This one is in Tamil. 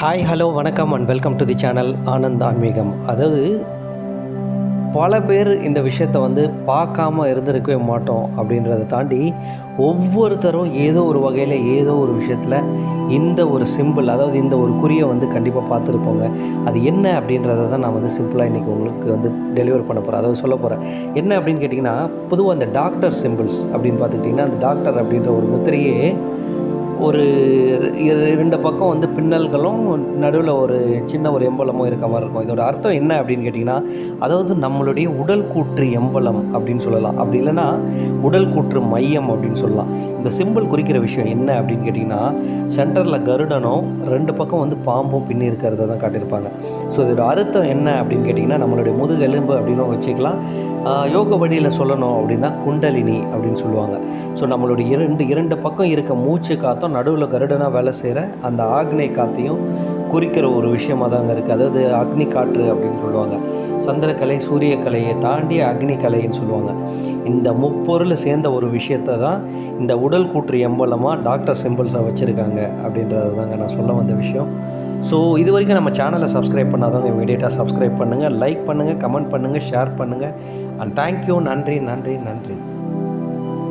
ஹாய் ஹலோ வணக்கம் and welcome to the channel Anand ஆன்மீகம் அதாவது பல பேர் இந்த விஷயத்தை வந்து பார்க்காம இருந்திருக்கவே மாட்டோம் அப்படின்றத தாண்டி ஒவ்வொருத்தரும் ஏதோ ஒரு வகையில் ஏதோ ஒரு விஷயத்தில் இந்த ஒரு சிம்பிள் அதாவது இந்த ஒரு குறியை வந்து கண்டிப்பாக பார்த்துருப்போங்க. அது என்ன அப்படின்றத தான் நான் வந்து சிம்பிளாக இன்றைக்கி உங்களுக்கு வந்து டெலிவர் பண்ண போகிறேன் அதாவது சொல்ல போகிறேன் என்ன அப்படின்னு கேட்டிங்கன்னா பொதுவாக அந்த டாக்டர் சிம்பிள்ஸ் அப்படின்னு பார்த்துக்கிட்டிங்கன்னா அந்த டாக்டர் அப்படின்ற ஒரு முத்திரையே ஒரு இரு- ரெண்டு பக்கம் வந்து பின்னல்களும் நடுவில் ஒரு சின்ன ஒரு எம்பலமும் இருக்க மாதிரி இருக்கும். இதோட அர்த்தம் என்ன அப்படின்னு கேட்டிங்கன்னா அதாவது நம்மளுடைய உடல் கூற்று எம்பலம் அப்படின்னு சொல்லலாம். அப்படி இல்லைன்னா உடல் கூற்று மையம் அப்படின்னு சொல்லலாம். இந்த சிம்பிள் குறிக்கிற விஷயம் என்ன அப்படின்னு கேட்டிங்கன்னா சென்டரில் கருடனும் ரெண்டு பக்கம் வந்து பாம்பும் பின்னி இருக்கிறத தான் காட்டியிருப்பாங்க. ஸோ இதோட அர்த்தம் என்ன அப்படின்னு கேட்டிங்கன்னா நம்மளுடைய முதுகெலும்பு அப்படின்னு வச்சுக்கலாம். யோக வழியில் சொல்லணும் அப்படின்னா குண்டலினி அப்படின்னு சொல்லுவாங்க. ஸோ நம்மளுடைய இரண்டு இரண்டு பக்கம் இருக்க மூச்சு காற்றும் நடுவில் கருடனாக வேலை செய்கிற அந்த ஆக்னை காற்றையும் குறிக்கிற ஒரு விஷயமாக தாங்க இருக்குது அதாவது அக்னி காற்று அப்படின்னு சொல்லுவாங்க. சந்திரக்கலை சூரியக்கலையை தாண்டி அக்னி கலைன்னு சொல்லுவாங்க. இந்த முப்பொருள் சேர்ந்த ஒரு விஷயத்தை தான் இந்த உடல் கூற்று எம்பலமாக டாக்டர் சிம்பிள்ஸாக வச்சுருக்காங்க அப்படின்றது தாங்க நான் சொல்ல வந்த விஷயம். ஸோ இது வரைக்கும் நம்ம சேனலை சப்ஸ்கிரைப் பண்ணாதவங்க இமீடியட்டாக சப்ஸ்கிரைப் பண்ணுங்கள் லைக் பண்ணுங்கள் கமெண்ட் பண்ணுங்கள் ஷேர் பண்ணுங்கள் அண்ட் தேங்க்யூ நன்றி நன்றி நன்றி.